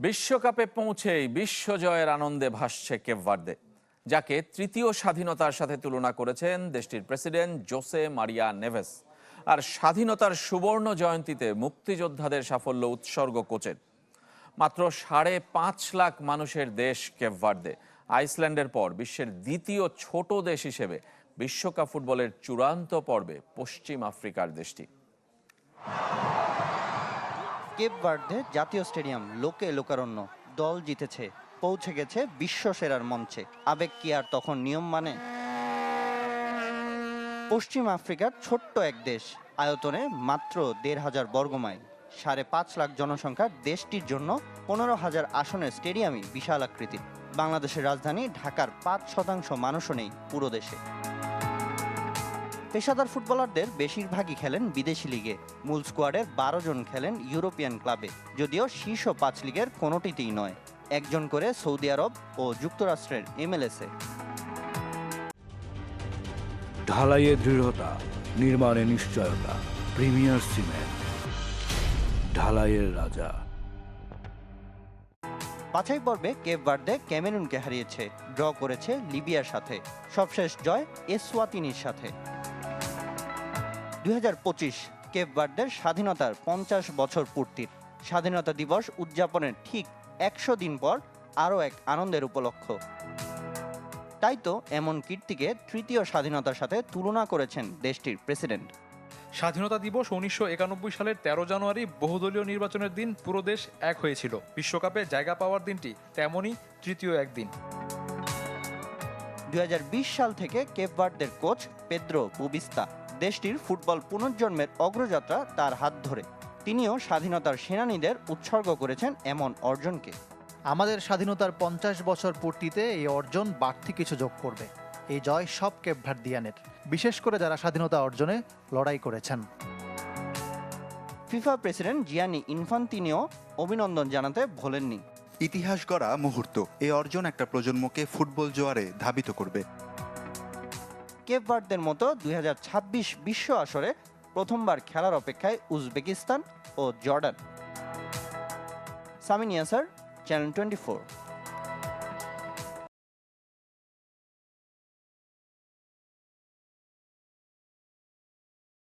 বিশ্বকাপে পৌঁছেই বিশ্বজয়ের আনন্দে ভাসছে কেভভার্দে যাকে তৃতীয় স্বাধীনতার সাথে তুলনা করেছেন দেশটির প্রেসিডেন্ট জোসে মারিয়া নেভেস। আর স্বাধীনতার সুবর্ণ জয়ন্তীতে মুক্তিযোদ্ধাদের সাফল্য উৎসর্গ কোচের। মাত্র সাড়ে পাঁচ লাখ মানুষের দেশ কেভভার্দে আইসল্যান্ডের পর বিশ্বের দ্বিতীয় ছোট দেশ হিসেবে বিশ্বকাপ ফুটবলের চূড়ান্ত পর্বে পশ্চিম আফ্রিকার দেশটি। কেপ ভার্দে জাতীয় স্টেডিয়াম লোকে লোকারণ্য দল জিতেছে, পৌঁছে গেছে বিশ্ব সেরার মঞ্চে। আবেগ কি আর তখন নিয়ম মানে? পশ্চিম আফ্রিকার ছোট্ট এক দেশ, আয়তনে মাত্র দেড় হাজার বর্গমাইল। সাড়ে পাঁচ লাখ জনসংখ্যার দেশটির জন্য পনেরো হাজার আসনের স্টেডিয়ামই বিশাল আকৃতির। বাংলাদেশের রাজধানী ঢাকার পাঁচ শতাংশ মানুষও নেই পুরো দেশে। পেশাদার ফুটবলারদের বেশিরভাগই খেলেন বিদেশি লিগে। মূল স্কোয়াডের বারো জন খেলেন ইউরোপিয়ান ক্লাবে যদিও শীর্ষ পাঁচ লিগের কোনোটিতেই নয়। একজন করে সৌদি আরব ও যুক্তরাষ্ট্রের এমএলএসে। ঢালাইয়ে দৃঢ়তা নির্মাণে নিশ্চয়তা প্রিমিয়ার সিমেন্ট ঢালাইয়ের রাজা। বাছাই পর্বে কেপ ভার্দে ক্যামেরুনকে হারিয়েছে ড্র করেছে লিবিয়ার সাথে। সবশেষ জয় এসওয়াতিনির সাথে। দুই পঁচিশ কেপ ভার্দের স্বাধীনতার পঞ্চাশ বছর পূর্তির। স্বাধীনতা দিবস উদযাপনের ঠিক একশো দিন পর আরও এক আনন্দের উপলক্ষ। তাই তো এমন কীর্তিকে তৃতীয় স্বাধীনতার সাথে তুলনা করেছেন দেশটির প্রেসিডেন্ট। স্বাধীনতা দিবস উনিশশো একানব্বই সালের তেরো জানুয়ারি বহুদলীয় নির্বাচনের দিন পুরো দেশ এক হয়েছিল। বিশ্বকাপে জায়গা পাওয়ার দিনটি তেমনই তৃতীয় একদিন। দুই হাজার বিশ সাল থেকে কেপ ভার্দের কোচ পেদ্রো বুবিস্তা দেশটির ফুটবল পুনর্জন্মের অগ্রযাত্রা তার হাত ধরে। তিনিও স্বাধীনতার সেনানীদের উৎসর্গ করেছেন এমন অর্জনকে। আমাদের স্বাধীনতার পঞ্চাশ বছর পূর্তিতে এই অর্জন বাড়তি কিছু যোগ করবে। এই জয় সব কেপভার্দিয়ানের বিশেষ করে যারা স্বাধীনতা অর্জনে লড়াই করেছেন। ফিফা প্রেসিডেন্ট জিয়ানি ইনফান্তিনিও অভিনন্দন জানাতে ভোলেননি। ইতিহাস গড়া মুহূর্ত এই অর্জন একটা প্রজন্মকে ফুটবল জোয়ারে ধাবিত করবে। কেপ ভার্দের মতো দুই বিশ্ব আসরে প্রথমবার খেলার অপেক্ষায় উজবেকিস্তান ও Jordan. Samin Yasar channel twenty